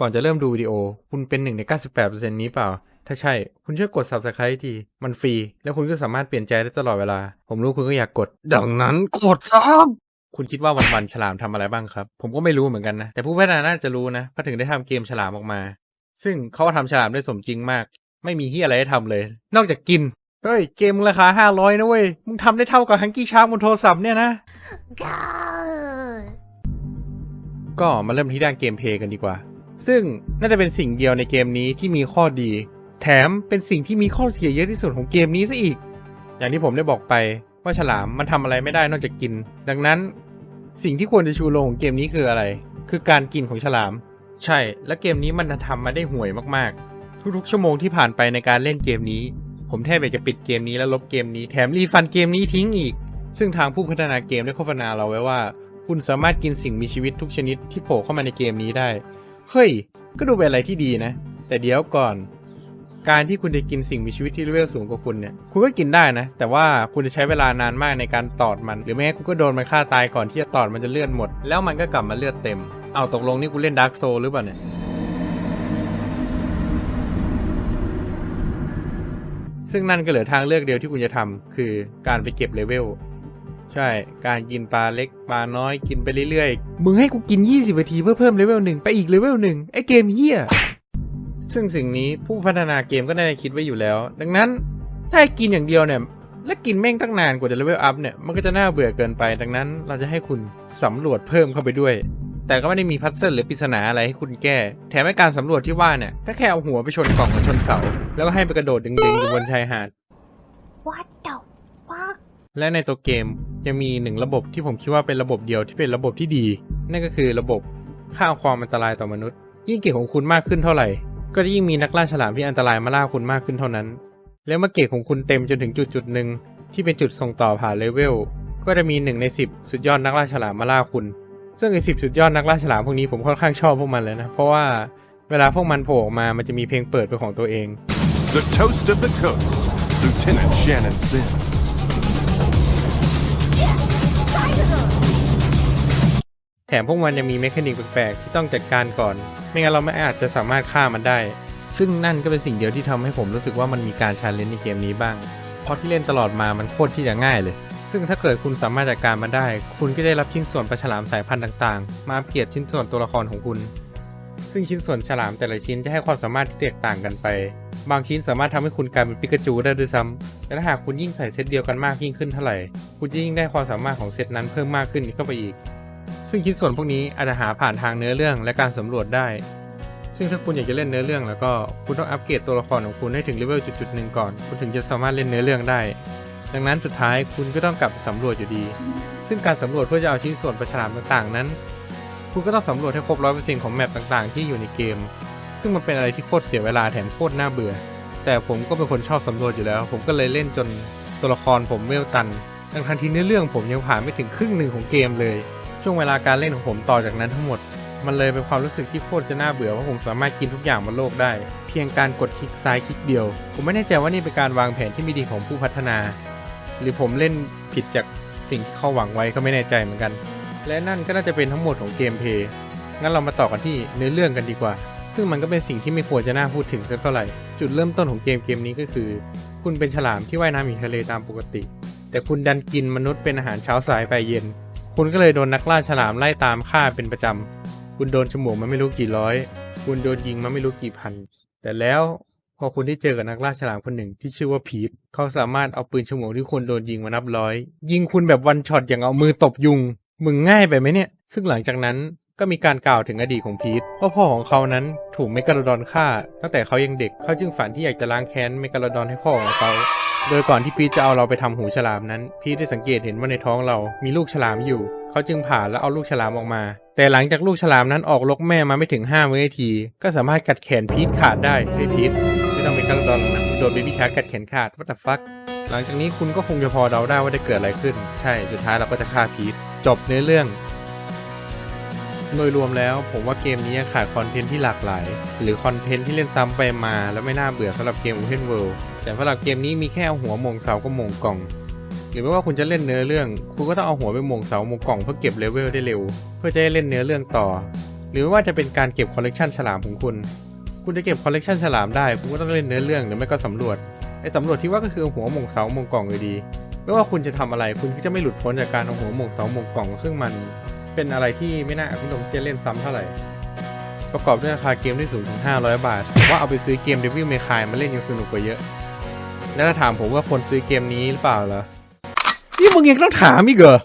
ก่อนจะเริ่มดูวิดีโอ คุณเป็นหนึ่งใน 98%นี้เปล่า ถ้าใช่ คุณช่วยกด subscribe ที มันฟรี แล้วคุณก็สามารถเปลี่ยนใจได้ตลอดเวลา ผมรู้คุณก็อยากกด ดังนั้นกดซับคุณคิดว่าวันๆฉลามทำอะไรบ้างครับ ผมก็ไม่รู้เหมือนกันนะ แต่ผู้พัฒนาน่าจะรู้นะเพราะถึงได้ทำเกมฉลามออกมา ซึ่งเขาก็ทำฉลามได้สมจริงมาก ไม่มีที่อะไรให้ทำเลย นอกจากกิน เฮ้ย เกมมึงราคา500นะเว้ย มึงทำได้เท่ากับฮังกี้ชาร์กบนโทรศัพท์เนี่ยนะ God. ก็มาเริ่มที่ด้านเกมเพลย์กันดีกว่า ซึ่งน่าจะเป็นสิ่งเดียวในเกมนี้ที่มีข้อดี แถมเป็นสิ่งที่มีข้อเสียเยอะที่สุดของเกมนี้ซะอีก อย่างที่ผมได้บอกไปว่าฉลามมันทำอะไรไม่ได้นอกจากกิน ดังนั้น สิ่งที่ควรจะชูโรงของเกมนี้คืออะไร คือการกินของฉลาม ใช่ และเกมนี้มันทำมาได้ห่วยมากๆ ทุกๆชั่วโมงที่ผ่านไปในการเล่นเกมนี้ ผมแทบอยากจะปิดเกมนี้แล้วลบเกมนี้แถมรีฟันเกมนี้ทิ้งอีก ซึ่งทางผู้พัฒนาเกมได้โฆษณาเราไว้ว่า คุณสามารถกินสิ่งมีชีวิตทุกชนิดที่โผล่เข้ามาในเกมนี้ได้ เฮ้ย ก็ดูเป็นอะไรที่ดีนะ แต่เดี๋ยวก่อน การที่คุณจะกินสิ่งมีชีวิตที่เลเวลสูงกว่าคุณเนี่ย คุณก็กินได้นะ แต่ว่าคุณจะใช้เวลานานมากในการตอดมัน หรือไม่งั้นคุณก็โดนมันฆ่าตายก่อนที่จะตอดมันจะเลือดหมด แล้วมันก็กลับมาเลือดเต็ม เอาตกลงนี่กูเล่นดาร์กโซหรือเปล่าเนี่ย ซึ่งนั่นก็เหลือทางเลือกเดียวที่คุณจะทำคือการไปเก็บเลเวล ใช่ การกินปลาเล็กปลาน้อยกินไปเรื่อยๆ มึงให้กูกิน 20นาทีเพื่อเพิ่มเลเวลหนึ่งไปอีกเลเวลหนึ่งไอเกมเฮียซึ่งสิ่งนี้ผู้พัฒนาเกมก็น่าจะคิดไว้อยู่แล้ว ดังนั้นถ้าให้กินอย่างเดียวเนี่ย และกินแม่งตั้งนานกว่าจะเลเวลอัพเนี่ย มันก็จะน่าเบื่อเกินไป ดังนั้นเราจะให้คุณสำรวจเพิ่มเข้าไปด้วย แต่ก็ไม่ได้มีพัซเซิลหรือปริศนาอะไรให้คุณแก้ แถมให้การสำรวจที่ว่าเนี่ย ก็แค่เอาหัวไปชนกล่องหรือชนเสา แล้วก็ให้ไปกระโดดดึงๆอยู่บนชายหาด What the fuck? และในตัวเกม ยังมีหนึ่งระบบที่ผมคิดว่าเป็นระบบเดียวที่เป็นระบบที่ดี นั่นก็คือระบบค่าความอันตรายต่อมนุษย์ ยิ่งเกรดของคุณมากขึ้นเท่าไหร่ ก็จะยิ่งมีนักล่าฉลามที่อันตรายมาล่าคุณมากขึ้นเท่านั้น แล้วเมื่อเกรดของคุณเต็มจนถึงจุดจุดหนึ่งที่เป็นจุดส่งต่อผ่านเลเวลก็จะมีหนึ่งในสิบสุดยอดนักล่าฉลามมาล่าคุณ ซึ่งไอ้สิบสุดยอดนักล่าฉลามพวกนี้ผมค่อนข้างชอบพวกมันเลยนะ เพราะว่าเวลาพวกมันโผล่ออกมา มันจะมีเพลงเปิดเป็นของตัวเอง The Toast of the Coast, Lieutenant Shannon Sims. ถมพวกมันยังมีเมคานิกแปลกๆที่ต้องจัดการก่อน ไม่งั้นเราไม่อาจจะสามารถฆ่ามันได้ ซึ่งนั่นก็เป็นสิ่งเดียวที่ทำให้ผมรู้สึกว่ามันมีการชาเลนจ์ในเกมนี้บ้าง เพราะที่เล่นตลอดมามันโคตรที่จะง่ายเลย ซึ่งถ้าเกิดคุณสามารถจัดการมันได้ คุณก็ได้รับชิ้นส่วนปลาฉลามสายพันธุ์ต่างๆ มาอัปเกรดชิ้นส่วนตัวละครของคุณ ซึ่งชิ้นส่วนฉลามแต่ละชิ้นจะให้ความสามารถที่แตกต่างกันไป บางชิ้นสามารถทำให้คุณกลายเป็นปิกาจูได้ด้วยซ้ำและถ้าหากคุณยิ่งใส่เซตเดียวกันมากยิ่งขึ้นเท่าไหร่ คุณจะยิ่งได้ความสามารถของเซตนั้นเพิ่มมากขึ้นเข้าไปอีก ซึ่งชิ้นส่วนพวกนี้อาจจะหาผ่านทางเนื้อเรื่องและการสำรวจได้ ซึ่งถ้าคุณอยากจะเล่นเนื้อเรื่องแล้วก็คุณต้องอัปเกรดตัวละครของคุณให้ถึงเลเวลจุดๆหนึ่งก่อน คุณถึงจะสามารถเล่นเนื้อเรื่องได้ ดังนั้นสุดท้ายคุณก็ต้องกลับสำรวจอยู่ดี ซึ่งการสำรวจเพื่อจะเอาชิ้นส่วนประฉลามต่างๆ นั้น คุณก็ต้องสำรวจให้ครบร้อยเปอร์เซ็นต์ของแมปต่างๆ ที่อยู่ในเกม ซึ่งมันเป็นอะไรที่โคตรเสียเวลาแถมโคตรน่าเบื่อ แต่ผมก็เป็นคนชอบสำรวจอยู่แล้ว ผมก็เลยเล่นจนตัวละครผมเวลตันทั้งๆที่เนื้อเรื่องผมยังผ่านไม่ถึงครึ่งหนึ่งของเกมเลย ช่วงเวลาการเล่นของผมต่อจากนั้นทั้งหมด มันเลยเป็นความรู้สึกที่โคตรจะน่าเบื่อว่าผมสามารถกินทุกอย่างบนโลกได้ เพียงการกดคลิกซ้ายคลิกเดียว ผมไม่แน่ใจว่านี่เป็นการวางแผนที่ไม่ดีของผู้พัฒนา หรือผมเล่นผิดจากสิ่งที่เขาหวังไว้ก็ไม่แน่ใจเหมือนกัน และนั่นก็น่าจะเป็นทั้งหมดของเกมเพย์งั้นเรามาต่อกันที่เนื้อเรื่องกันดีกว่า ซึ่งมันก็เป็นสิ่งที่ไม่ควรจะน่าพูดถึงสักเท่าไหร่ จุดเริ่มต้นของเกมเกมนี้ก็คือ คุณเป็นฉลามที่ว่ายน้ำอยู่ทะเลตามปกติ แต่คุณดันกินมนุษย์เป็นอาหารเช้าสายไปเย็น คุณก็เลยโดนนักล่าฉลามไล่ตามฆ่าเป็นประจำ คุณโดนฉมวกมาไม่รู้กี่ร้อย คุณโดนยิงมาไม่รู้กี่พัน แต่แล้วพอคุณได้เจอกับนักล่าฉลามคนหนึ่งที่ชื่อว่าพีทเขาสามารถเอาปืนฉมวกที่คุณโดนยิงมานับร้อย ยิงคุณแบบวันช็อตอย่างเอามือตบยุง มึงง่ายไปไหมเนี่ย ซึ่งหลังจากนั้นก็มีการกล่าวถึงอดีตของพีทว่าพ่อของเขานั้นถูกเมกาโลดอนฆ่า ตั้งแต่เขายังเด็กเขาจึงฝันที่อยากจะล้างแค้นเมกาโลดอนให้พ่อของเขา โดยก่อนที่พีทจะเอาเราไปทำหูฉลามนั้น พีทได้สังเกตเห็นว่าในท้องเรามีลูกฉลามอยู่ เขาจึงผ่าแล้วเอาลูกฉลามออกมา แต่หลังจากลูกฉลามนั้นออกลกแม่มาไม่ถึง5วินาที ก็สามารถกัดแขนพีทขาดได้เฮ้ยพีทไม่ต้องเป็นกระดอนนะโดนเบบี้ชาร์กัดแขนขาด what the fuck หลังจากนี้คุณก็คงจะพอเดาได้ว่าได้เกิดอะไรขึ้น ใช่สุดท้ายเราก็จะฆ่าพีทจบเนื้อเรื่องโดยรวมแล้วผมว่าเกมนี้ยังขาดคอนเทนต์ที่หลากหลาย หรือคอนเทนต์ที่เล่นซ้ำไปมาแล้วไม่น่าเบื่อสำหรับเกม Open World แต่สำหรับเกมนี้มีแค่เอาหัวมงเสาก็หมงกล่อง หรือไม่ว่าคุณจะเล่นเนื้อเรื่อง คุณก็ต้องเอาหัวไปมงเสามงกล่องเพื่อเก็บเลเวลได้เร็ว เพื่อจะได้เล่นเนื้อเรื่องต่อ หรือว่าจะเป็นการเก็บคอลเลกชันฉลามของคุณ คุณจะเก็บคอลเลกชันฉลามได้ คุณก็ต้องเล่นเนื้อเรื่องหรือไม่ก็สำรวจ ไอ้สำรวจที่ว่าก็คือหัวมงเสามงกล่องอยู่ดี ไม่ว่าคุณจะทำอะไร คุณก็จะไม่หลุดพ้นจากการเอาหัวมงเสามงกล่อง ซึ่งมันเป็นอะไรที่ไม่น่าอภิรมย์ที่จะเล่นซ้ำเท่าไหร่ประกอบด้วยราคาเกมที่สูงถึง 500 บาท ว่าเอาไปซื้อเกม Devil May Cry มาเล่นยังสนุกกว่าเยอะ แล้วถ้าถามผมว่าคนซื้อเกมนี้หรือเปล่าล่ะนี่มึงยังต้องถามอีกเหรอ